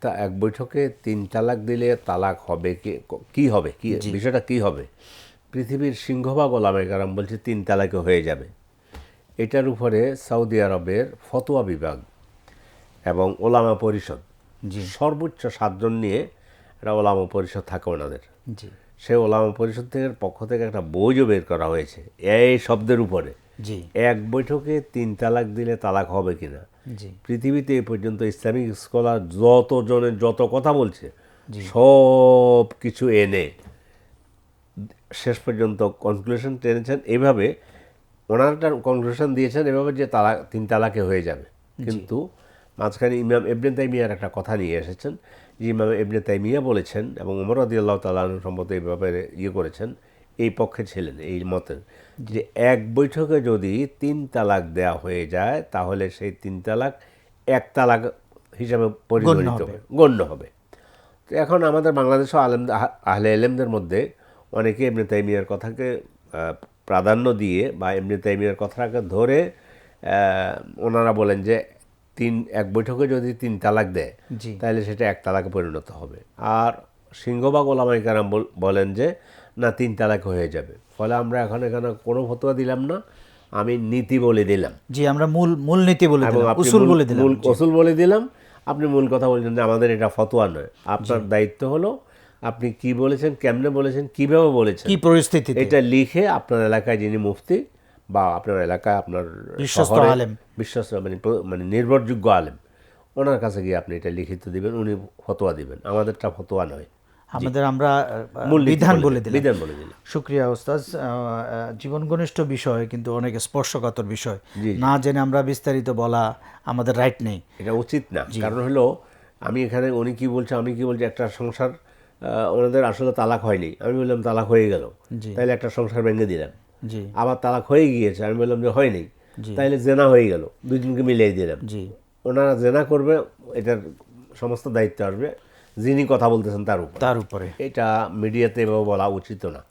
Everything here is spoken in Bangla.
তা এক বৈঠকে তিন তালাক দিলে তালাক হবে কি কি হবে? কি বিষয়টা কি হবে? পৃথিবীর সিংহভাগ ওলামে কারাম বলছে তিন তালাকে হয়ে যাবে। এটার উপরে সৌদি আরবের ফতোয়া বিভাগ এবং ওলামা পরিষদ সর্বোচ্চ সাতজন নিয়ে একটা ওলামা পরিষদ থাকে ওনাদের। সেই ওলামা পরিষদ থেকে পক্ষ থেকে একটা বইও বের করা হয়েছে এই শব্দের উপরে। জি। এক বৈঠকে তিন তালাক দিলে তালাক হবে কিনা? পৃথিবীতে এ পর্যন্ত ইসলামিক স্কলার যতজনের যত কথা বলছে সব কিছু এনে শেষ পর্যন্ত কনক্লুশন টেনেছেন। এভাবে ওনারা কনক্লুশন দিয়েছেন এভাবে যে তালা তিন তালাকে হয়ে যাবে। কিন্তু মাঝখানে ইমাম এবনে তাইমিয়ার একটা কথা নিয়ে এসেছেন যে ইমাম এবনে তাইমিয়া বলেছেন এবং ওমর আদি আল্লাহ তালাহ সম্মত এই ব্যাপারে ইয়ে করেছেন এই পক্ষে ছিলেন এই মতের যে এক বৈঠকে যদি তিন তালাক দেয়া হয়ে যায় তাহলে সেই তিন তালাক এক তালাক হিসাবে পরিগণিত হবে। গণ্য হবে। তো এখন আমাদের বাংলাদেশ আলেম আহ- আহলে এলেমদের মধ্যে অনেকে এমনি তাইমিয়ার কথাকে প্রাধান্য দিয়ে বা এমনি তাইমিয়ার কথাটাকে ধরে ওনারা বলেন যে তিন এক বৈঠকে যদি তিন তালাক দেয় তাহলে সেটা এক তালাকে পরিণত হবে। আর সিংহবাগ ওলামাই কারাম বল- বলেন যে না তিন তালাক হয়ে যাবে। ফলে আমরা এখন এখানে কোনো ফতোয়া দিলাম না আমি নীতি বলে দিলাম। জি আমরা মূল মূলনীতি বলে দিলাম উসুল মূল- বলে দিলাম। মূল বলে দিলাম আপনি মূল কথা বলছেন যে আমাদের এটা ফতোয়া নয়। আপনার দায়িত্ব হলো আপনি কি বলেছেন কেমনে বলেছেন কীভাবে বলেছেন কি পরিস্থিতি এটা লিখে আপনার এলাকায় যিনি মুফতি বা আপনার এলাকায় আপনার বিশ্বস্ত আলেম। বিশ্বস্ত মানে মানে নির্ভরযোগ্য আলেম ওনার কাছে গিয়ে আপনি এটা লিখিত দিবেন উনি ফতোয়া দিবেন। আমাদেরটা ফতোয়া নয়। আমাদের আমরা বিধান বলে দিলাম। বিধান বলে দিলাম। শুক্রিয়া ওস্তাজ জীবন ঘনিষ্ঠ বিষয় কিন্তু অনেক স্পর্শকাতর বিষয়। না জেনে আমরা বিস্তারিত বলা আমাদের রাইট নেই। এটা উচিত না। কারণ হলো আমি এখানে উনি কি বলছে আমি কি বলছি একটা সংসার ওনাদের আসলে তালাক হয়নি। আমি বললাম তালাক হয়ে গেল। জি। তাহলে একটা সংসার ভেঙে দিলাম। জি। আবার তালাক হয়ে গিয়েছে। আমি বললাম যে হয়নি। তাহলে জেনা হয়ে গেল। দুজনকে মিলিয়ে দিলাম। জি। ওনারা জেনা করবে এটার সমস্ত দায়িত্ব আসবে। যিনি কথা বলতেছেন তার উপর। তার উপরে। এটা মিডিয়াতে এভাবে বলা উচিত না।